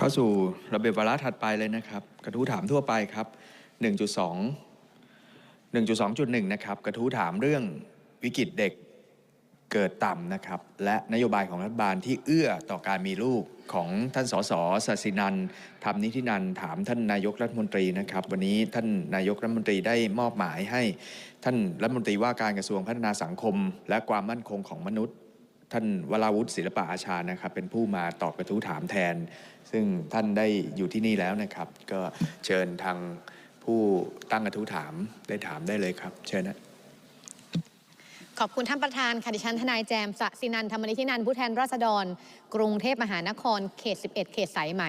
เข้าสู่ระเบียบวาระถัดไปเลยนะครับ กระทู้ถามทั่วไปครับ 1.2 1.2.1 นะครับ กระทู้ถามเรื่องวิกฤตเด็กเกิดต่ำนะครับ และนโยบายของรัฐบาลที่เอื้อต่อการมีลูกของท่านสสสศินันท์ธรรมนิธินันถามท่านนายกรัฐมนตรีนะครับ วันนี้ท่านนายกรัฐมนตรีได้มอบหมายให้ ท่านรัฐมนตรีว่าการกระทรวงพัฒนาสังคม และความมั่นคงของมนุษย์ ท่านวราวุฒิศิลปะอาชานะครับ เป็นผู้มาตอบกระทู้ถามแทน ซึ่งท่านได้อยู่ที่นี่แล้วนะครับ ก็เชิญทางผู้ตั้งกระทู้ถามได้ถามได้เลยครับ เชิญนะขอบคุณท่านประธานค่ะดิฉันทนายแจมสสินันธรรมนิธินันผู้แทนราษฎร กรุงเทพมหานครเขต 11 เขตสายไหม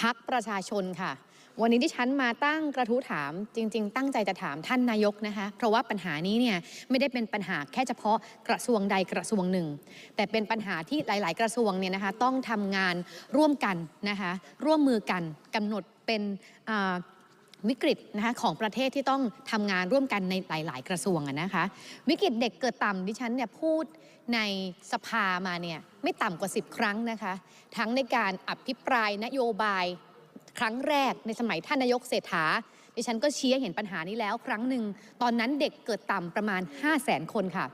พักประชาชนค่ะ วันนี้ดิฉันมาตั้งกระทู้ถามจริง ๆ ตั้งใจจะถามท่านนายกนะคะเพราะว่าปัญหานี้เนี่ยไม่ได้เป็นปัญหาแค่เฉพาะกระทรวงใดกระทรวงหนึ่ง แต่เป็นปัญหาที่หลาย ๆ กระทรวงเนี่ยนะคะต้องทำงานร่วมกันนะคะร่วมมือกันกำหนดเป็นวิกฤตนะคะของประเทศที่ต้องทำงานร่วมกันในหลาย ๆ กระทรวงนะคะวิกฤตเด็กเกิดต่ำดิฉันเนี่ยพูดในสภามาเนี่ยไม่ต่ำกว่า 10 ครั้งนะคะทั้งในการอภิปรายนโยบาย ครั้งแรกในสมัยท่านนายกเศรษฐาดิฉันก็ชี้ให้เห็นปัญหานี้แล้วครั้งหนึ่ง ตอนนั้นเด็กเกิดต่ำประมาณ 5 0 0 0 0 0คนค่ะ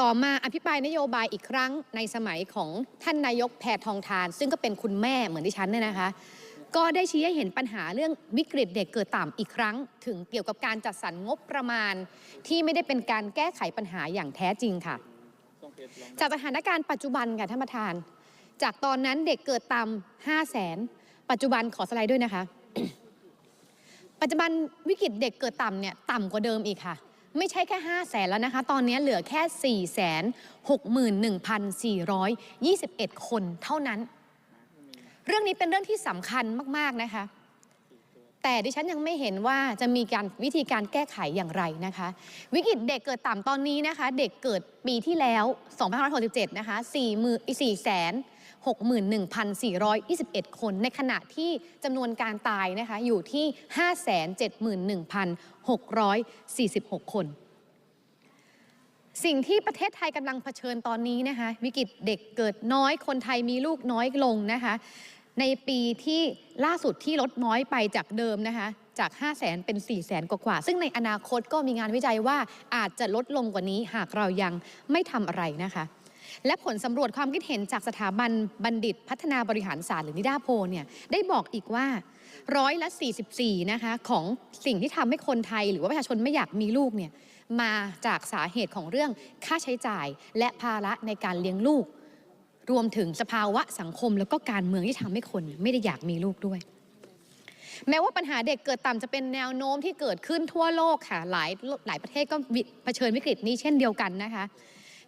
ต่อมาอภิปรายนโยบายอีกครั้งในสมัยของท่านนายกแพทองทาน ซึ่งก็เป็นคุณแม่เหมือนดิฉันเนี่ยนะคะ ก็ได้ชี้ให้เห็นปัญหาเรื่องวิกฤตเด็กเกิดต่ำอีกครั้ง ถึงเกี่ยวกับการจัดสรรงบประมาณ ที่ไม่ได้เป็นการแก้ไขปัญหาอย่างแท้จริงค่ะ จากสถานการณ์ปัจจุบันค่ะท่านประธาน จากตอนนั้นเด็กเกิดต่ำห้าแสน ปัจจุบันขอสไลด์ด้วยนะคะ ปัจจุบันวิกฤตเด็กเกิดต่ำเนี่ยต่ำกว่าเดิมอีกค่ะ ไม่ใช่แค่5 0 0แสนแล้วนะคะ ตอนนี้เหลือแค่4 6 1 4 2 1 คนเท่านั้น เรื่องนี้เป็นเรื่องที่สำคัญมาก ๆ นะคะแต่ดิฉันยังไม่เห็นว่าจะมีการวิธีการแก้ไขอย่างไรนะคะ วิกฤตเด็กเกิดต่ำตอนนี้นะคะ เด็กเกิดปีที่แล้ว 2567 นะคะ4มือ4แสน 61,421 คน ในขณะที่จำนวนการตายนะคะอยู่ที่ 571,646 คน สิ่งที่ประเทศไทยกำลังเผชิญตอนนี้นะคะวิกฤตเด็กเกิดน้อยคนไทยมีลูกน้อยลงนะคะในปีที่ล่าสุดที่ลดน้อยไปจากเดิมนะคะจาก 5 0 0แสนเป็น 4 0 0แสนกว่าซึ่งในอนาคตก็มีงานวิจัยว่าอาจจะลดลงกว่านี้หากเรายังไม่ทำอะไรนะคะ และผลสำรวจความคิดเห็นจากสถาบันบัณฑิตพัฒนาบริหารศาสตร์หรือนิดาโพเนี่ยได้บอกอีกว่าร้อยละ 44 นะคะของสิ่งที่ทำให้คนไทย หรือว่าประชาชนไม่อยากมีลูกเนี่ยมาจากสาเหตุของเรื่องค่าใช้จ่าย และภาระในการเลี้ยงลูก รวมถึงสภาวะสังคมแล้วก็การเมืองที่ทำให้คนไม่ได้อยากมีลูกด้วยแม้ว่าปัญหาเด็กเกิดต่ำจะเป็นแนวโน้มที่เกิดขึ้นทั่วโลกค่ะ หลายหลายประเทศก็เผชิญวิกฤตนี้เช่นเดียวกันนะคะ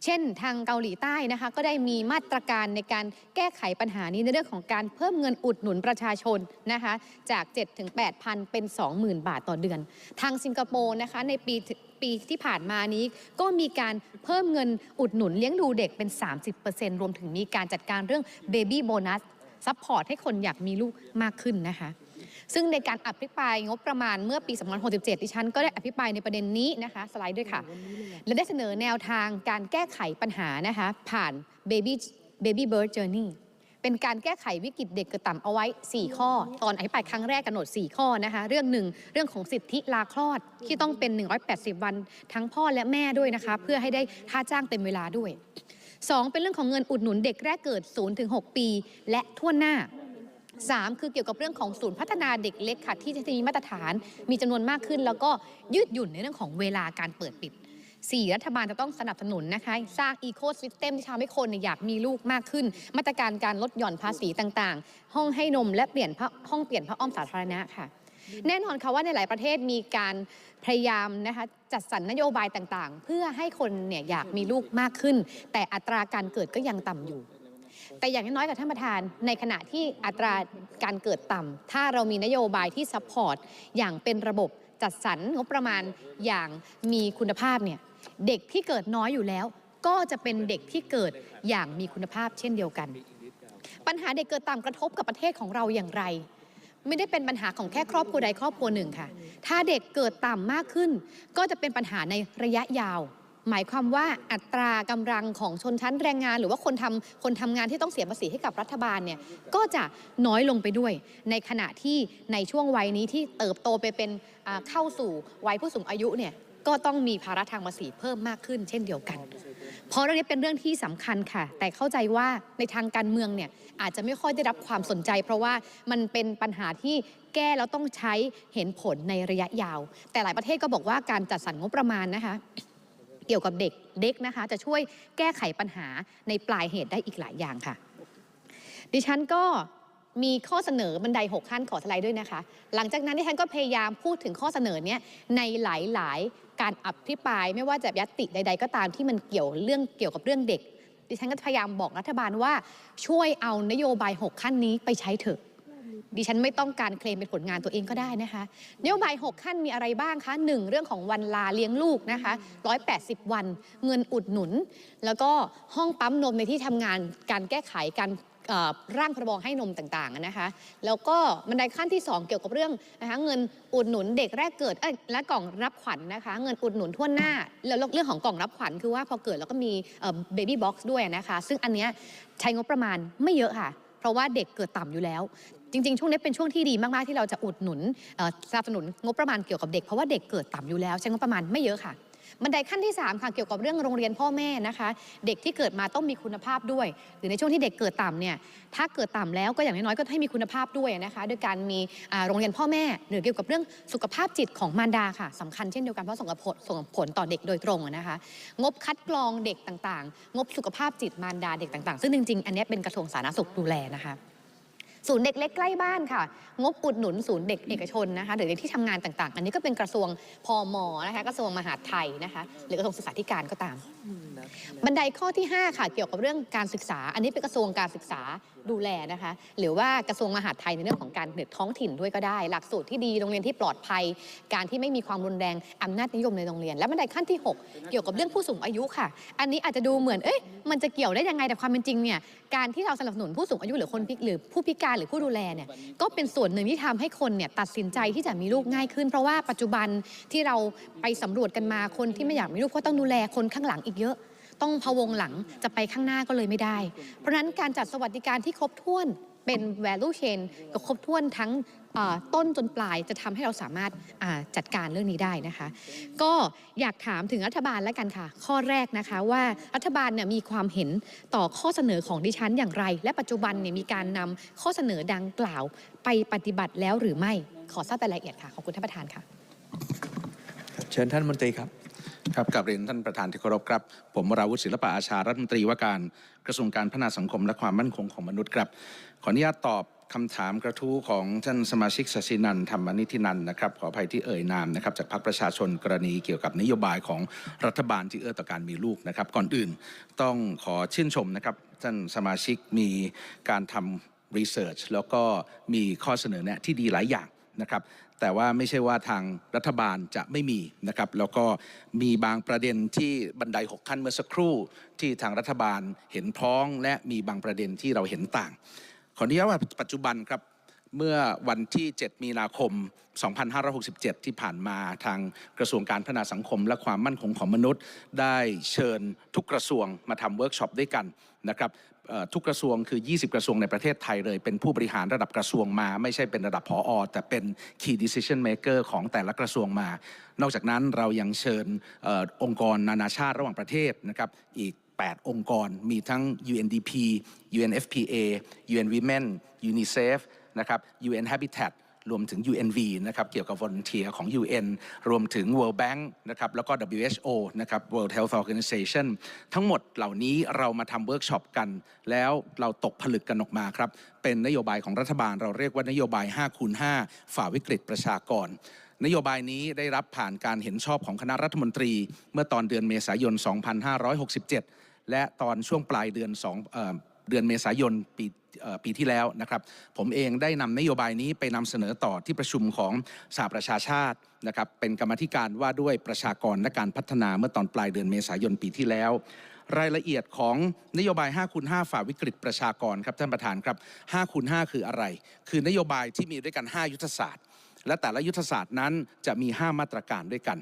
เช่น ทางเกาหลีใต้นะคะก็ได้มีมาตรการในการแก้ไขปัญหานี้ในเรื่องของการเพิ่มเงินอุดหนุนประชาชนนะคะจาก7ถึง8พันเป็น 20,000 บาทต่อเดือน ทางสิงคโปร์นะคะในปีปีที่ผ่านมานี้ก็มีการเพิ่มเงินอุดหนุนเลี้ยงดูเด็กเป็น 30%รวมถึงมีการจัดการเรื่องเบบี้โบนัสซัพพอร์ตให้คนอยากมีลูกมากขึ้นนะคะ ซึ่งในการอภิปรายงบประมาณเมื่อปี2567 ดิฉันก็ได้อภิปรายในประเด็นนี้นะคะสไลด์ด้วยค่ะ และได้เสนอแนวทางการแก้ไขปัญหานะคะผ่าน Baby Baby Birth Journey เป็นการแก้ไขวิกฤตเด็กเกิดต่ำเอาไว้ 4 ข้อ ตอนอภิปรายครั้งแรกกำหนด 4 ข้อนะคะเรื่องหนึ่งเรื่องของสิทธิลาคลอดที่ต้องเป็น 180 วันทั้งพ่อและแม่ด้วยนะคะเพื่อให้ได้ค่าจ้างเต็มเวลาด้วย 2 เป็นเรื่องของเงินอุดหนุนเด็กแรกเกิด0-6ปี และทั่วหน้า 3 คือเกี่ยวกับเรื่องของศูนย์พัฒนาเด็กเล็กค่ะ ที่จะมีมาตรฐานมีจำนวนมากขึ้น แล้วก็ยืดหยุ่นในเรื่องของเวลาการเปิดปิด 4 รัฐบาลจะต้องสนับสนุนนะคะ สร้างอีโค y ิสเต็มที่ทำให้คนเนี่ยอยากมีลูกมากขึ้น มาตรการการลดหย่อนภาษีต่างๆ ห้องให้นมและเปลี่ยนห้องเปลี่ยนผ้าอ้อมสาธารณะค่ะแน่นอนค่ะว่าในหลายประเทศมีการพยายามนะคะจัดสรรนโยบายต่างๆ เพื่อให้คนเนี่ยอยากมีลูกมากขึ้น แต่อัตราการเกิดก็ยังต่ำอยู่ แต่อย่างน้อยๆกับท่านประธาน ในขณะที่อัตราการเกิดต่ำถ้าเรามีนโยบายที่ซัพพอร์ตอย่างเป็นระบบจัดสรรงบประมาณอย่างมีคุณภาพเนี่ยเด็กที่เกิดน้อยอยู่แล้ว ก็จะเป็นเด็กที่เกิดอย่างมีคุณภาพเช่นเดียวกัน ปัญหาเด็กเกิดต่ำกระทบกับประเทศของเราอย่างไร ไม่ได้เป็นปัญหาของแค่ครอบครัวใดครอบครัวหนึ่งค่ะ ถ้าเด็กเกิดต่ำมากขึ้น ก็จะเป็นปัญหาในระยะยาว หมายความว่าอัตรากำลังของชนชั้นแรงงาน หรือว่าคนทำคนทำงานที่ต้องเสียภาษีให้กับรัฐบาลเนี่ยก็จะน้อยลงไปด้วย ในขณะที่ในช่วงวัยนี้ที่เติบโตไปเป็นเข้าสู่วัยผู้สูงอายุเนี่ยก็ต้องมีภาระทางภาษีเพิ่มมากขึ้น เช่นเดียวกัน เพราะเรื่องนี้เป็นเรื่องที่สำคัญค่ะ แต่เข้าใจว่าในทางการเมืองเนี่ยอาจจะไม่ค่อยได้รับความสนใจ เพราะว่ามันเป็นปัญหาที่แก้แล้วต้องใช้เห็นผลในระยะยาว แต่หลายประเทศก็บอกว่าการจัดสรรงบประมาณนะคะ เกี่ยวกับเด็กเด็กนะคะ จะช่วยแก้ไขปัญหาในปลายเหตุได้อีกหลายอย่างค่ะ ดิฉันก็มีข้อเสนอบันได 6 ขั้นขอสไลด์ด้วยนะคะ หลังจากนั้นดิฉันก็พยายามพูดถึงข้อเสนอเนี้ยในหลายๆ การอภิปราย ไม่ว่าจะยัตติใด ๆ ก็ตามที่มันเกี่ยวเรื่องเกี่ยวกับเรื่องเด็ก ดิฉันก็พยายามบอกรัฐบาลว่าช่วยเอานโยบาย 6 ขั้นนี้ไปใช้เถอะ ดิฉันไม่ต้องการเคลมเป็นผลงานตัวเองก็ได้นะคะนโยบาย 6 ขั้นมีอะไรบ้างคะ 1 เรื่องของวันลาเลี้ยงลูกนะคะ 180 วัน เงินอุดหนุน แล้วก็ห้องปั๊มนมในที่ทำงานการแก้ไขการร่างพรบให้นมต่างๆนะคะ แล้วก็บันไดขั้นที่ 2 เกี่ยวกับเรื่องนะคะเงินอุดหนุนเด็กแรกเกิดและกล่องรับขวัญนะคะ เงินอุดหนุนทั่วหน้า แล้วเรื่องของกล่องรับขวัญคือว่าพอเกิดแล้วก็มีเบบี้บ็อกซ์ด้วยนะคะ ซึ่งอันเนี้ยใช้งบประมาณไม่เยอะค่ะ เพราะว่าเด็กเกิดต่ำอยู่แล้ว จริงๆ ช่วงนี้เป็นช่วงที่ดีมากๆ ที่เราจะอุดหนุนสนับสนุนงบประมาณเกี่ยวกับเด็กเพราะว่าเด็กเกิดต่ำอยู่แล้ว ใช้งบประมาณไม่เยอะค่ะบันไดขั้นที่ 3 ค่ะเกี่ยวกับเรื่องโรงเรียนพ่อแม่นะคะ เด็กที่เกิดมาต้องมีคุณภาพด้วย หรือในช่วงที่เด็กเกิดต่ำเนี่ยถ้าเกิดต่ำแล้วก็อย่างน้อยๆก็ให้มีคุณภาพด้วยนะคะโดยการมีโรงเรียนพ่อแม่หรือเกี่ยวกับเรื่องสุขภาพจิตของมารดาค่ะสำคัญเช่นเดียวกันเพราะส่งผลส่งผลต่อเด็กโดยตรงนะคะ งบคัดกรองเด็กต่างๆ งบสุขภาพจิตมารดาเด็กต่างๆ ซึ่งจริงๆอันนี้เป็นกระทรวงสาธารณสุขดูแลนะคะ ศูนย์เด็กเล็กใกล้บ้านค่ะ งบอุดหนุนศูนย์เด็กเอกชนนะคะหรือเด็กที่ทำงานต่างๆ อันนี้ก็เป็นกระทรวงพมนะคะกระทรวงมหาดไทยนะคะหรือกระทรวงศึกษาธิการก็ตาม บันไดข้อที่ 5 ค่ะ เกี่ยวกับเรื่องการศึกษา อันนี้เป็นกระทรวงการศึกษา ดูแลนะคะ หรือว่ากระทรวงมหาดไทยในเรื่องของการเด็กท้องถิ่นด้วยก็ได้ หลักสูตรที่ดีโรงเรียนที่ปลอดภัย การที่ไม่มีความรุนแรงอำนาจนิยมในโรงเรียน และบันไดขั้นที่ 6 เกี่ยวกับเรื่องผู้สูงอายุค่ะ อันนี้อาจจะดูเหมือนเอ๊ะมันจะเกี่ยวได้ยังไงแต่ความเป็นจริงเนี่ยการที่เราสนับสนุนผู้สูงอายุหรือคนหรือผู้พิการหรือผู้ดูแลเนี่ยก็เป็นส่วนหนึ่งที่ทำให้คนเนี่ยตัดสินใจที่จะมีลูกง่ายขึ้น เพราะว่าปัจจุบันที่เราไปสำรวจกันมาคนที่ไม่อยากมีลูกก็ต้องดูแลคนข้างหลังอีกเยอะ ต้องพะวงหลังจะไปข้างหน้าก็เลยไม่ได้ เพราะฉะนั้นการจัดสวัสดิการที่ครบถ้วนเป็น value chain กับครบถ้วนทั้งต้นจนปลายจะทำให้เราสามารถจัดการเรื่องนี้ได้นะคะ ก็อยากถามถึงรัฐบาลแล้วกันค่ะ ข้อแรกนะคะว่ารัฐบาลเนี่ยมีความเห็นต่อข้อเสนอของดิฉันอย่างไร และปัจจุบันเนี่ยมีการนำข้อเสนอดังกล่าวไปปฏิบัติแล้วหรือไม่ขอทราบรายละเอียดค่ะขอบคุณท่านประธานค่ะ เชิญท่านมนตรีครับ ครับกับเรียนท่านประธานที่เคารพครับ ผมวราวุฒิศิลปะอาชารัฐมนตรีว่าการกระทรวงการพัฒนาสังคมและความมั่นคงของมนุษย์ครับ ขออนุญาตตอบคำถามกระทู้ของท่านสมาชิกสศินันธรรมนิธินันนะครับขออภัยที่เอ่ยนามนะครับจากพรรคประชาชนกรณีเกี่ยวกับนโยบายของรัฐบาลที่เอื้อต่อการมีลูกนะครับ ก่อนอื่นต้องขอชื่นชมนะครับท่านสมาชิกมีการทำรีเสิร์ชแล้วก็มีข้อเสนอแนะที่ดีหลายอย่างนะครับ แต่ว่าไม่ใช่ว่าทางรัฐบาลจะไม่มีนะครับแล้วก็มีบางประเด็นที่บันได6ขั้นเมื่อสักครู่ที่ทางรัฐบาลเห็นพ้องและมีบางประเด็นที่เราเห็นต่าง ขออนุญาตว่าปัจจุบันครับ เมื่อวันที่ 7 มีนาคม 2567 ที่ผ่านมาทางกระทรวงการพัฒนาสังคม และความมั่นคงของมนุษย์ ได้เชิญทุกกระทรวงมาทำเวิร์กช็อปด้วยกันนะครับทุกกระทรวงคือ 20 กระทรวงในประเทศไทยเลย เป็นผู้บริหารระดับกระทรวงมา ไม่ใช่เป็นระดับผออแต่เป็น key decision maker ของแต่ละกระทรวงมา นอกจากนั้นเรายังเชิญออองค์กรนานาชาติระหว่างประเทศนะครับอีก8 องค์กรมีทั้ง UNDP UNFPA UN Women UNICEF นะครับ UN Habitat รวมถึง UNV นะครับเกี่ยวกับ volunteer ของ UN รวมถึง World Bank นะครับแล้วก็ WHO นะครับ World Health Organization ทั้งหมดเหล่านี้เรามาทำเวิร์กช็อปกัน แล้วเราตกผลึกกันออกมาครับ เป็นนโยบายของรัฐบาลเราเรียกว่านโยบาย5คูณ5ฝ่าวิกฤตประชากรนโยบายนี้ได้รับผ่านการเห็นชอบของคณะรัฐมนตรี เมื่อตอนเดือนเมษายน 2567 และตอนช่วงปลายเดือน2เอเดือนเมษายนปีปีที่แล้วนะครับ ผมเองได้นำนโยบายนี้ไปนำเสนอต่อที่ประชุมของสหประชาชาตินะครับ เป็นกรรมธิการว่าด้วยประชากรและการพัฒนาเมื่อตอนปลายเดือนเมษายนปีที่แล้ว รายละเอียดของนโยบาย5คูณ5ฝ่าวิกฤตประชากรครับท่านประธานครับ5คูณ5คืออะไร คือนโยบายที่มีด้วยกัน 5 ยุทธศาสตร์ และแต่ละยุทธศาสตร์นั้นจะมี 5 มาตรการด้วยกัน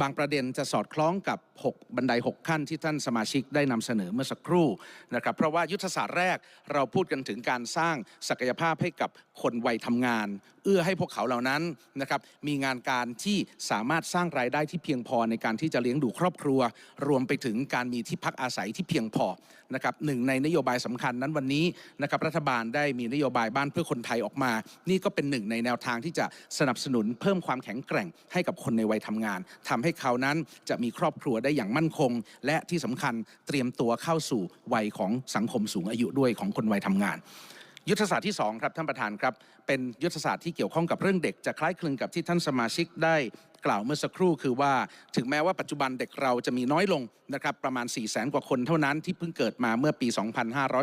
บางประเด็นจะสอดคล้องกับ 6 บันได 6 ขั้นที่ท่านสมาชิกได้นำเสนอเมื่อสักครู่นะครับเพราะว่ายุทธศาสตร์แรกเราพูดกันถึงการสร้างศักยภาพให้กับคนวัยทำงาน เอื้อให้พวกเขาเหล่านั้นนะครับมีงานการที่สามารถสร้างรายได้ที่เพียงพอในการที่จะเลี้ยงดูครอบครัว รวมไปถึงการมีที่พักอาศัยที่เพียงพอนะครับหนึ่งในนโยบายสำคัญนั้นวันนี้นะครับรัฐบาลได้มีนโยบายบ้านเพื่อคนไทยออกมา นี่ก็เป็นหนึ่งในแนวทางที่จะสนับสนุนเพิ่มความแข็งแกร่งให้กับคนในวัยทำงานทำให้เขานั้นจะมีครอบครัวได้อย่างมั่นคง และที่สำคัญเตรียมตัวเข้าสู่วัยของสังคมสูงอายุด้วยของคนวัยทำงานยุทธศาสตร์ที่2ครับท่านประธานครับ เป็นยุทธศาสตร์ที่เกี่ยวข้องกับเรื่องเด็กจะคล้ายคลึงกับที่ท่านสมาชิกได้กล่าวเมื่อสักครู่คือว่าถึงแม้ว่าปัจจุบันเด็กเราจะมีน้อยลงนะครับประมาณ 4 0 0แสนกว่าคนเท่านั้นที่เพิ่งเกิดมาเมื่อปี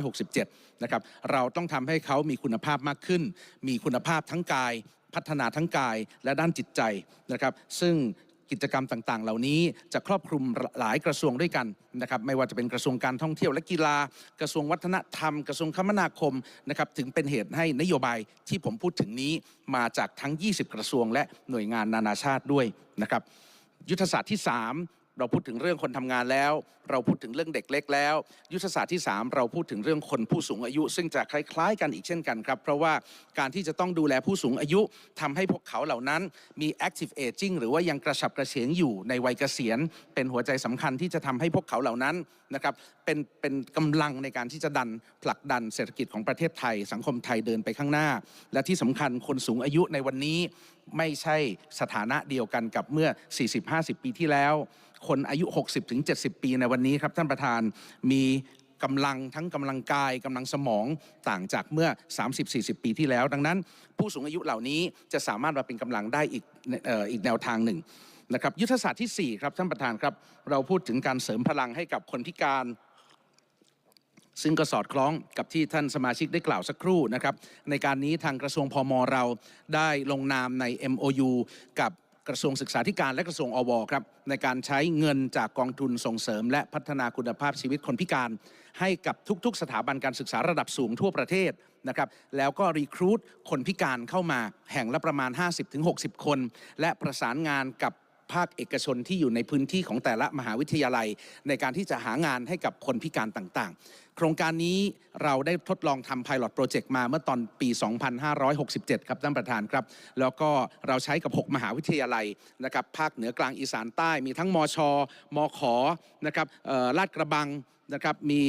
2567 นะครับเราต้องทำให้เขามีคุณภาพมากขึ้น มีคุณภาพทั้งกาย พัฒนาทั้งกายและด้านจิตใจนะครับซึ่ง กิจกรรมต่าง ๆ เหล่านี้จะครอบคลุมหลายกระทรวงด้วยกันนะครับไม่ว่าจะเป็นกระทรวงการท่องเที่ยวและกีฬา กระทรวงวัฒนธรรม กระทรวงคมนาคมนะครับถึงเป็นเหตุให้นโยบายที่ผมพูดถึงนี้มาจากทั้ง 20 กระทรวงและหน่วยงานนานาชาติด้วยนะครับยุทธศาสตร์ที่ 3 เราพูดถึงเรื่องคนทำงานแล้ว เราพูดถึงเรื่องเด็กเล็กแล้ว ยุทธศาสตร์ที่ 3 เราพูดถึงเรื่องคนผู้สูงอายุ ซึ่งจะคล้าย ๆ กันอีกเช่นกันครับ เพราะว่าการที่จะต้องดูแลผู้สูงอายุทำให้พวกเขาเหล่านั้นมี active aging หรือว่ายังกระฉับกระเฉงอยู่ในวัยเกษียณ เป็นหัวใจสำคัญที่จะทำให้พวกเขาเหล่านั้นนะครับเป็นเป็นกำลังในการที่จะดันผลักดันเศรษฐกิจของประเทศไทย สังคมไทยเดินไปข้างหน้า และที่สำคัญคนสูงอายุในวันนี้ไม่ใช่สถานะเดียวกันกับเมื่อ 40-50 ปีที่แล้ว คนอายุ 60-70 ปีในวันนี้ครับท่านประธานมีกำลังทั้งกำลังกายกำลังสมองต่างจากเมื่อ 30-40 ปีที่แล้ว ดังนั้น ผู้สูงอายุเหล่านี้จะสามารถมาเป็นกำลังได้อีกอ,อีกแนวทางหนึ่งนะครับยุทธศาสตร์ที่ 4 ครับท่านประธานครับ เราพูดถึงการเสริมพลังให้กับคนพิการ ซึ่งก็สอดคล้องกับที่ท่านสมาชิกได้กล่าวสักครู่นะครับ ในการนี้ทางกระทรวงพมเราได้ลงนามใน MOU กับ กระทรวงศึกษาธิการและกระทรวงอวครับในการใช้เงินจากกองทุนส่งเสริม และพัฒนาคุณภาพชีวิตคนพิการ ให้กับทุกๆ สถาบันการศึกษาระดับสูงทั่วประเทศนะครับแล้วก็รีครูดคนพิการเข้ามาแห่งละประมาณ 50-60 คน และประสานงานกับ ภาคเอกชนที่อยู่ในพื้นที่ของแต่ละมหาวิทยาลัย ในการที่จะหางานให้กับคนพิการต่างๆ โครงการนี้เราได้ทดลองทำ Pilot Project มาเมื่อตอนปี 2567 ครับท่านประธานครับ แล้วก็เราใช้กับ 6 มหาวิทยาลัยนะครับภาคเหนือกลางอีสานใต้มีทั้งมอชมอขอนะครับลาดกระบังนะครับมี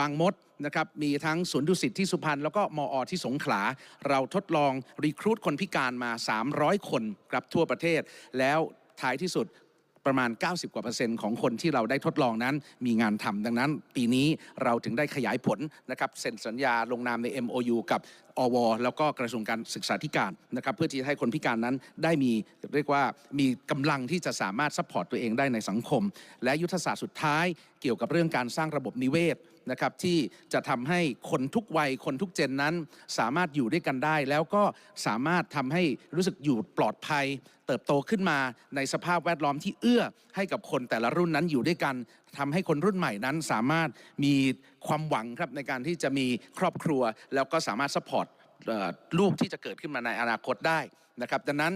บางมดนะครับมีทั้งสวนดุสิตที่สุพรรณแล้วก็มอที่สงขลา เราทดลองรีครูดคนพิการมา 300 คนครับทั่วประเทศแล้ว ท้ายที่สุดประมาณ 90 กว่าเปอร์เซ็นต์ของคนที่เราได้ทดลองนั้น มีงานทำดังนั้น ปีนี้เราถึงได้ขยายผลนะครับเซ็นสัญญาลงนามใน MOU กับอว แล้วก็กระทรวงการศึกษาธิการนะครับเพื่อที่จะให้คนพิการนั้นได้มีเรียกว่ามีกำลังที่จะสามารถซัพพอร์ตตัวเองได้ในสังคม และยุทธศาสตร์สุดท้ายเกี่ยวกับเรื่องการสร้างระบบนิเวศ นะครับที่จะทำให้คนทุกวัยคนทุกเจนนั้น สามารถอยู่ด้วยกันได้ แล้วก็สามารถทำให้รู้สึกอยู่ปลอดภัย เติบโตขึ้นมาในสภาพแวดล้อมที่เอื้อให้กับคนแต่ละรุ่นนั้นอยู่ด้วยกันทำให้คนรุ่นใหม่นั้นสามารถมีความหวังครับในการที่จะมีครอบครัว แล้วก็สามารถสปอร์ตลูกที่จะเกิดขึ้นมาในอนาคตได้นะครับดังนั้น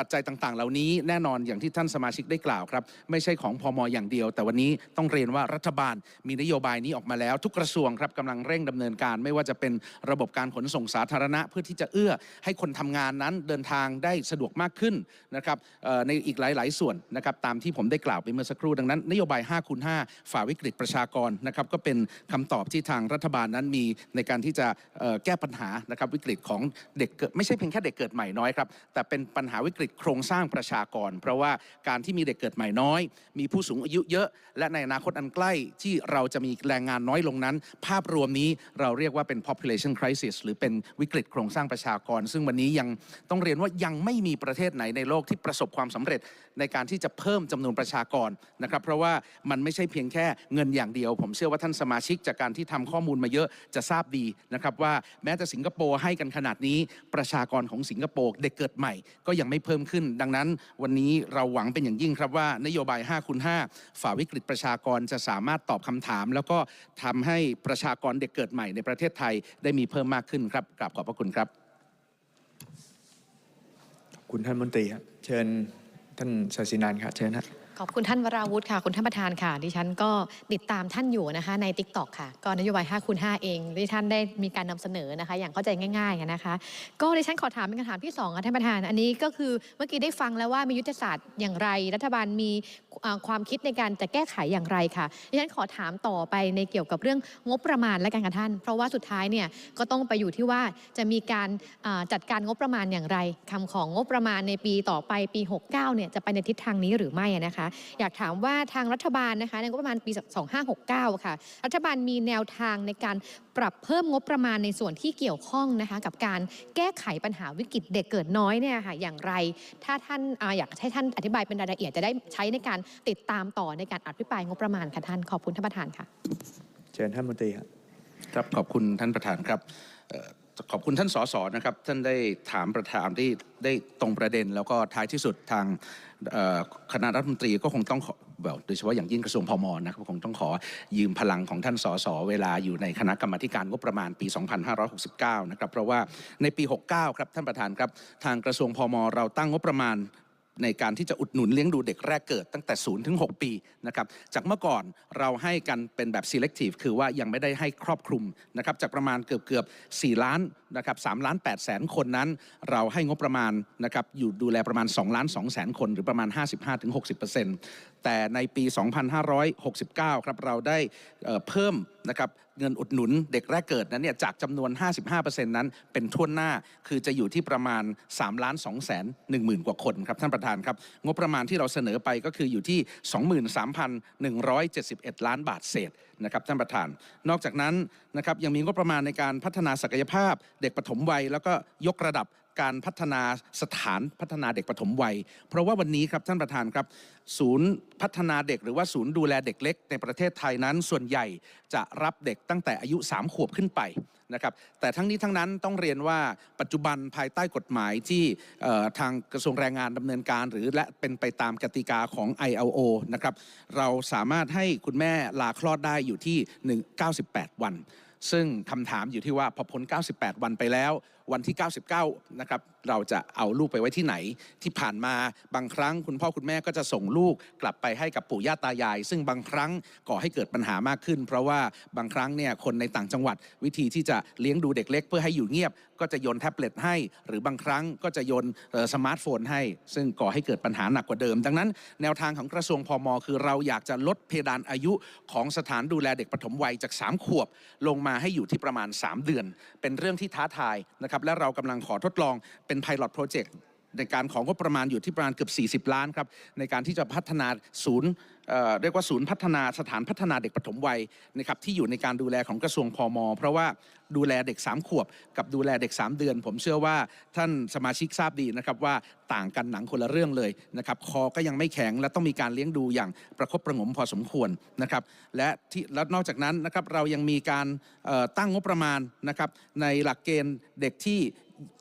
ปัจจัยต่างๆ เหล่านี้แน่นอนอย่างที่ท่านสมาชิกได้กล่าวครับ ไม่ใช่ของพอมอย่างเดียว แต่วันนี้ต้องเรียนว่ารัฐบาลมีนโยบายนี้ออกมาแล้ว ทุกกระทรวงครับกำลังเร่งดำเนินการ ไม่ว่าจะเป็นระบบการขนส่งสาธารณะ เพื่อที่จะเอื้อให้คนทำงานนั้นเดินทางได้สะดวกมากขึ้นนะครับในอีกหลาย ๆ ส่วนนะครับตามที่ผมได้กล่าวไปเมื่อสักครู่ดังนั้น นโยบาย5คูณ5ฝ่าวิกฤตประชากรนะครับก็เป็นคำตอบที่ทางรัฐบาลนั้นมีในการที่จะแก้ปัญหานะครับวิกฤตของเด็กเกิดไม่ใช่เพียงแค่เด็กเกิดใหม่น้อยครับแต่เป็นปัญหาวิกฤตโครงสร้างประชากร เพราะว่าการที่มีเด็กเกิดใหม่น้อย มีผู้สูงอายุเยอะ และในอนาคตอันใกล้ที่เราจะมีแรงงานน้อยลงนั้น ภาพรวมนี้เราเรียกว่าเป็น population crisis หรือเป็นวิกฤตโครงสร้างประชากร ซึ่งวันนี้ยังต้องเรียนว่ายังไม่มีประเทศไหนในโลกที่ประสบความสำเร็จในการที่จะเพิ่มจำนวนประชากรนะครับเพราะว่ามันไม่ใช่เพียงแค่เงินอย่างเดียว ผมเชื่อว่าท่านสมาชิกจากการที่ทำข้อมูลมาเยอะจะทราบดีนะครับว่าแม้แต่สิงคโปร์ให้กันขนาดนี้ประชากรของสิงคโปร์เด็กเกิดใหม่ก็ยังไม่เพิ่มขึ้น ดังนั้นวันนี้เราหวังเป็นอย่างยิ่งครับว่านโยบาย5คูณ5ฝ่าวิกฤตประชากรจะสามารถตอบคำถาม แล้วก็ทำให้ประชากรเด็กเกิดใหม่ในประเทศไทยได้มีเพิ่มมากขึ้นครับกราบขอบพระคุณครับคุณท่านมนตรีครับเชิญท่านศาสินันท์ครับเชิญครับ ขอบคุณท่านวราวุฒิค่ะ คุณท่านประธานค่ะ ดิฉันก็ติดตามท่านอยู่นะคะใน t ิ k t o k ค่ะ ก็นโยบาย5คูณ5เองที่ท่านได้มีการนำเสนอนะคะ อย่างเข้าใจง่ายๆนะคะ ก็ดิฉันขอถามเป็นคำถามที่2ค่ะท่านประธาน อันนี้ก็คือเมื่อกี้ได้ฟังแล้วว่ามียุทธศาสตร์อย่างไร รัฐบาลมีความคิดในการจะแก้ไขอย่างไรค่ะ ดิฉันขอถามต่อไปในเกี่ยวกับเรื่องงบประมาณและการกับท่าน เพราะว่าสุดท้ายเนี่ยก็ต้องไปอยู่ที่ว่าจะมีการจัดการงบประมาณอย่างไรคำของงบประมาณในปีต่อไปปี 69เนี่ยจะไปในทิศทางนี้หรือไม่นะคะอยากถามว่าทางรัฐบาลนะคะในงบประมาณปี 2569 ค่ะ รัฐบาลมีแนวทางในการปรับเพิ่มงบประมาณในส่วนที่เกี่ยวข้องนะคะกับการแก้ไขปัญหาวิกฤตเด็กเกิดน้อยเนี่ยค่ะอย่างไร ถ้าท่านอาอยากให้ท่านอธิบายเป็นรายละเอียดจะได้ใช้ในการติดตามต่อในการอภิปรายงบประมาณค่ะท่านขอบคุณท่านประธานค่ะ เชิญท่านมนตรีครับ ครับขอบคุณท่านประธานครับเอ่อ ขอบคุณท่านสสนะครับ ท่านได้ถามประธานที่ได้ตรงประเด็น แล้วก็ท้ายที่สุดทางคณะรัฐมนตรีก็คงต้องขอแบบโดยเฉพาะอย่างยิ่งกระทรวงพมนะครับคงต้องขอยืมพลังของท่านสสเวลาอยู่ในคณะกรรมาการงบประมาณปี 2569 นะครับ เพราะว่าในปี 69 ครับท่านประธานครับ ทางกระทรวงพมเราตั้งงบประมาณ ในการที่จะอุดหนุนเลี้ยงดูเด็กแรกเกิดตั้งแต่0ถึง6ปีนะครับจากเมื่อก่อนเราให้กันเป็นแบบ selective คือว่ายังไม่ได้ให้ครอบคลุมนะครับจากประมาณเกือบเกือบ4ล้าน นะครับ3ล้าน8แสนคนนั้น เราให้งบประมาณนะครับอยู่ดูแลประมาณ2ล้าน2แสนคนหรือประมาณ 55-60%แต่ในปี 2569 ครับเราได้เเพิ่มนะครับเงินอุดหนุนเด็กแรกเกิดนั้นเนี่ยจากจำนวน 55%นั้นเป็นท่วนหน้าคือจะอยู่ที่ประมาณ3ล้าน2แสน1หมื่นกว่าคนครับท่านประธานครับ งบประมาณที่เราเสนอไปก็คืออยู่ที่ 23,171 ล้านบาทเศษ นะครับท่านประธาน นอกจากนั้นนะครับยังมีงบประมาณในการพัฒนาศักยภาพ เด็กปฐมวัย แล้วก็ยกระดับ การพัฒนาสถานพัฒนาเด็กปฐมวัย เพราะว่าวันนี้ครับท่านประธานครับ ศูนย์พัฒนาเด็กหรือว่าศูนย์ดูแลเด็กเล็ก ในประเทศไทยนั้นส่วนใหญ่จะรับเด็กตั้งแต่อายุ 3 ขวบขึ้นไปนะครับแต่ทั้งนี้ทั้งนั้นต้องเรียนว่าปัจจุบันภายใต้กฎหมายที่ทางกระทรวงแรงงานดำเนินการ หรือและเป็นไปตามกติกาของ ILO นะครับเราสามารถให้คุณแม่ลาคลอดได้อยู่ที่ 1 98 วัน ซึ่งคำถามอยู่ที่ว่าพอพ้น 98 วันไปแล้ว วันที่ 99 นะครับ เราจะเอาลูกไปไว้ที่ไหน ที่ผ่านมาบางครั้งคุณพ่อคุณแม่ก็จะส่งลูกกลับไปให้กับปู่ย่าตายาย ซึ่งบางครั้งก่อให้เกิดปัญหามากขึ้น เพราะว่าบางครั้งเนี่ยคนในต่างจังหวัด วิธีที่จะเลี้ยงดูเด็กเล็ก เพื่อให้อยู่เงียบ ก็จะโยนแท็บเล็ตให้ หรือบางครั้งก็จะโยนสมาร์ทโฟนให้ ซึ่งก่อให้เกิดปัญหาหนักกว่าเดิม ดังนั้น แนวทางของกระทรวงพมคือเราอยากจะลดเพดานอายุของสถานดูแลเด็กปฐมวัยจาก 3 ขวบ ลงมาให้อยู่ที่ประมาณ 3 เดือน เป็นเรื่องที่ท้าทายนะครับและเรากำลังขอทดลองเป็น Pilot Project ในการของงบประมาณอยู่ที่ประมาณเกือบ 40 ล้านครับในการที่จะพัฒนาศูนย์เอ่อเรียกว่าศูนย์พัฒนาสถานพัฒนาเด็กปฐมวัยนะครับที่อยู่ในการดูแลของกระทรวงพมเพราะว่าดูแลเด็ก 3 ขวบ กับดูแลเด็ก 3 เดือน ผมเชื่อว่าท่านสมาชิกทราบดีนะครับว่าต่างกันหนังคนละเรื่องเลยนะครับคอก็ยังไม่แข็งและต้องมีการเลี้ยงดูอย่างประคบประงมพอสมควรนะครับและที่แล้วนอกจากนั้นนะครับเรายังมีการตั้งงบประมาณนะครับในหลักเกณฑ์เด็กที่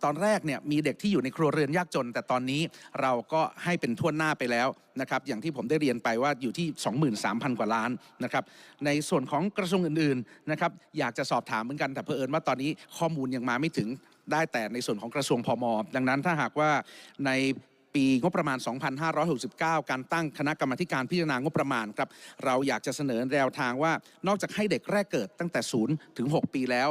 ตอนแรกเนี่ยมีเด็กที่อยู่ในครัวเรือนยากจน แต่ตอนนี้เราก็ให้เป็นทั่วหน้าไปแล้วนะครับอย่างที่ผมได้เรียนไปว่าอยู่ที่ 23,000 กว่าล้านนะครับในส่วนของกระทรวงอื่นๆนะครับอยากจะสอบถามเหมือนกันแต่เพอเอิญว่าตอนนี้ข้อมูลยังมาไม่ถึงได้แต่ในส่วนของกระทรวงพมดังนั้นถ้าหากว่าใน ปีงบประมาณ 2569 การตั้งคณะกรรมการพิจารณางบประมาณครับเราอยากจะเสนอแนวทางว่านอกจากให้เด็กแรกเกิดตั้งแต่ 0 ถึง 6 ปีแล้ว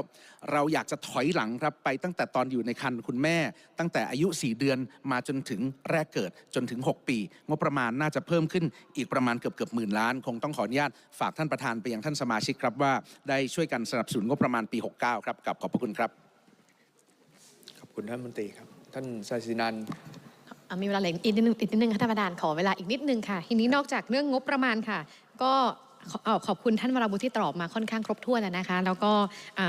เราอยากจะถอยหลังครับไปตั้งแต่ตอนอยู่ในครรภ์คุณแม่ ตั้งแต่อายุ 4 เดือนมาจนถึงแรกเกิดจนถึง 6 ปี งบประมาณน่าจะเพิ่มขึ้นอีกประมาณเกือบเกือบหมื่นล้าน คงต้องขออนุญาตฝากท่านประธานไปยังท่านสมาชิกครับว่าได้ช่วยกันสนับสนุนงบประมาณปี 69 ครับกับขอบพระคุณครับขอบคุณท่านมนตรีครับ ท่านศายสินันท มีเวลาเหลืออีกนิดนึงอีกนิดนึงค่ะท่านประธานขอเวลาอีกนิดนึงค่ะ ทีนี้นอกจากเรื่องงบประมาณค่ะ ก็ ขอขอบคุณท่านวราบุที่ตอบมาค่อนข้างครบถ้วนแล้วนะคะ แล้วก็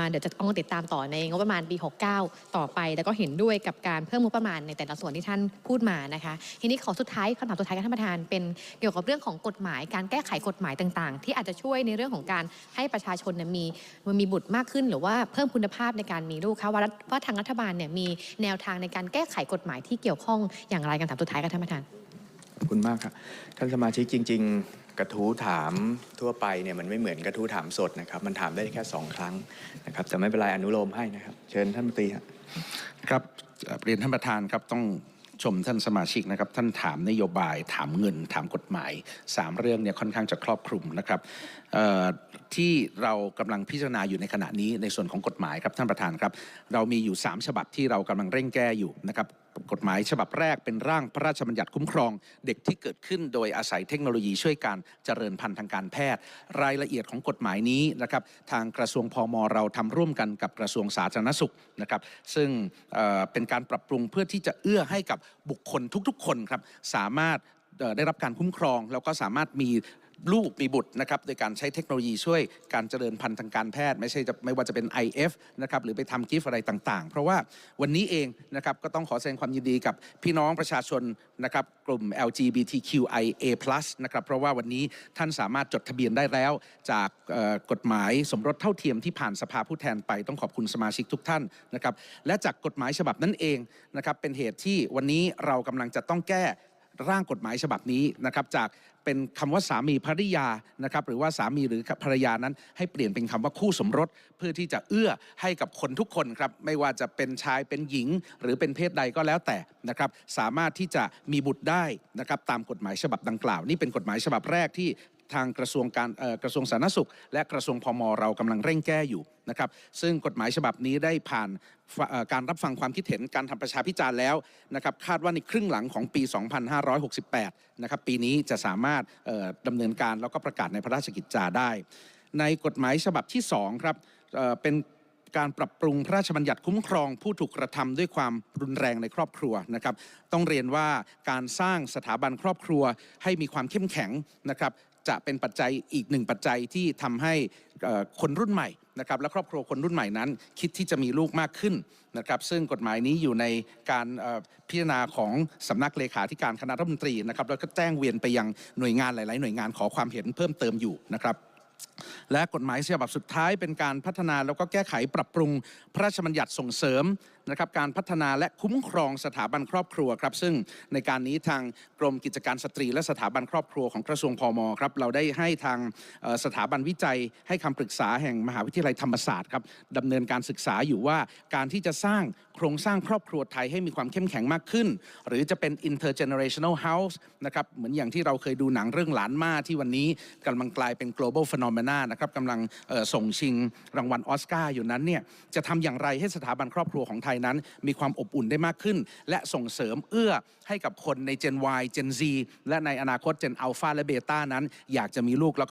เดี๋ยวจะต้องติดตามต่อในงบประมาณปี 69 ต่อไป แล้วก็เห็นด้วยกับการเพิ่มงบประมาณในแต่ละส่วนที่ท่านพูดมานะคะ ทีนี้ขอสุดท้ายคำถามสุดท้ายกับท่านประธาน เป็นเกี่ยวกับเรื่องของกฎหมาย การแก้ไขกฎหมายต่างๆ ที่อาจจะช่วยในเรื่องของการให้ประชาชนมีมันมีบุตรมากขึ้น หรือว่าเพิ่มคุณภาพในการมีลูกคะว่าว่าทางรัฐบาลเนี่ยมีแนวทางในการแก้ไขกฎหมายที่เกี่ยวข้องอย่างไรกันถามสุดท้ายกับท่านประธานขอบคุณมากครับท่านสมาชิกจริง ๆกระทู้ถามทั่วไปเนี่ยมันไม่เหมือนกระทู้ถามสดนะครับมันถามได้แค่สองครั้งนะครับแต่ไม่เป็นไรอนุโลมให้นะครับ เชิญท่านมนตรีครับครับเรียนท่านประธานครับต้องชมท่านสมาชิกนะครับท่านถามนโยบาย ถามเงิน ถามกฎหมายสามเรื่องเนี่ยค่อนข้างจะครอบคลุมนะครับที่เรากำลังพิจารณาอยู่ในขณะนี้ในส่วนของกฎหมายครับท่านประธานครับ เรามีอยู่ 3 ฉบับที่เรากำลังเร่งแก้อยู่นะครับกฎหมายฉบับแรกเป็นร่างพระราชบัญญัติคุ้มครอง เด็กที่เกิดขึ้นโดยอาศัยเทคโนโลยีช่วยการเจริญพันธุ์ทางการแพทย์ รายละเอียดของกฎหมายนี้นะครับทางกระทรวงพมเราทำร่วมกันกับกระทรวงสาธารณสุขนะครับซึ่งเเป็นการปรับปรุงเพื่อที่จะเอื้อให้กับบุคคลทุกๆ คนครับสามารถได้รับการคุ้มครอง แล้วก็สามารถมี ลูกมีบุตรนะครับโดยการใช้เทคโนโลยีช่วยการเจริญพันธุ์ทางการแพทย์ ไม่ใช่จะไม่ว่าจะเป็น IF นะครับหรือไปทำกิฟต์อะไรต่างๆ เพราะว่าวันนี้เองนะครับก็ต้องขอแสดงความยินดีกับพี่น้องประชาชนนะครับกลุ่ม LGBTQIA+ นะครับเพราะว่าวันนี้ท่านสามารถจดทะเบียนได้แล้ว จากกฎหมายสมรสเท่าเทียมที่ผ่านสภาผู้แทนไปต้องขอบคุณสมาชิกทุกท่านนะครับและจากกฎหมายฉบับนั้นเองนะครับเป็นเหตุที่วันนี้เรากำลังจะต้องแก้ร่างกฎหมายฉบับนี้นะครับจาก เป็นคำว่าสามีภริยานะครับหรือว่าสามีหรือภรรยานั้น ให้เปลี่ยนเป็นคำว่าคู่สมรส เพื่อที่จะเอื้อให้กับคนทุกคนครับไม่ว่าจะเป็นชายเป็นหญิง หรือเป็นเพศใดก็แล้วแต่นะครับสามารถที่จะมีบุตรได้นะครับตามกฎหมายฉบับดังกล่าว นี่เป็นกฎหมายฉบับแรกที่ ทางกระทรวงการกระทรวงสาธารณสุข และกระทรวงพมเรากำลังเร่งแก้อยู่นะครับซึ่งกฎหมายฉบับนี้ได้ผ่านการรับฟังความคิดเห็นการทำประชาพิจารณ์แล้วนะครับคาดว่าในครึ่งหลังของปี 2568 นะครับปีนี้จะสามารถเอ่อดำเนินการแล้วก็ประกาศในพระราชกิจจาได้ ในกฎหมายฉบับที่2ครับเเป็นการปรับปรุงพระราชบัญญัติคุ้มครองผู้ถูกกระทำด้วยความรุนแรงในครอบครัวนะครับ ต้องเรียนว่าการสร้างสถาบันครอบครัวให้มีความเข้มแข็งนะครับ จะเป็นปัจจัยอีกหนึ่งปัจจัยที่ทำให้คนรุ่นใหม่นะครับและครอบครัวคนรุ่นใหม่นั้น คิดที่จะมีลูกมากขึ้นนะครับซึ่งกฎหมายนี้อยู่ในการพิจารณาของสำนักเลขาธิการคณะรัฐมนตรีนะครับแล้วก็แจ้งเวียนไปยังหน่วยงานหลาย ๆ หน่วยงานขอความเห็นเพิ่มเติมอยู่นะครับและกฎหมายฉบับสุดท้ายเป็นการพัฒนาแล้วก็แก้ไขปรับปรุงพระราชบัญญัติส่งเสริมนะครับการพัฒนาและคุ้มครองสถาบันครอบครัวครับ ซึ่งในการนี้ทางกรมกิจการสตรี และสถาบันครอบครัวของกระทรวงพมครับเราได้ให้ทางสถาบันวิจัยให้คำปรึกษาแห่งมหาวิทยาลัยธรรมศาสตร์ครับดำเนินการศึกษาอยู่ว่าการที่จะสร้างโครงสร้างครอบครัวไทยให้มีความเข้มแข็งมากขึ้น หรือจะเป็น intergenerational house นะครับเหมือนอย่างที่เราเคยดูหนังเรื่องหลานมาที่วันนี้กำลังกลายเป็น global phenomena นะครับกำลังส่งชิงรางวัลออสการ์อยู่นั้นเนี่ยจะทำอย่างไรให้สถาบันครอบครัวของไทยไทยนั้นมีความอบอุ่นได้มากขึ้น และส่งเสริมเอื้อให้กับคนใน Gen Y Gen Z และในอนาคต Gen Alpha และ Beta นั้น อยากจะมีลูกแล้ว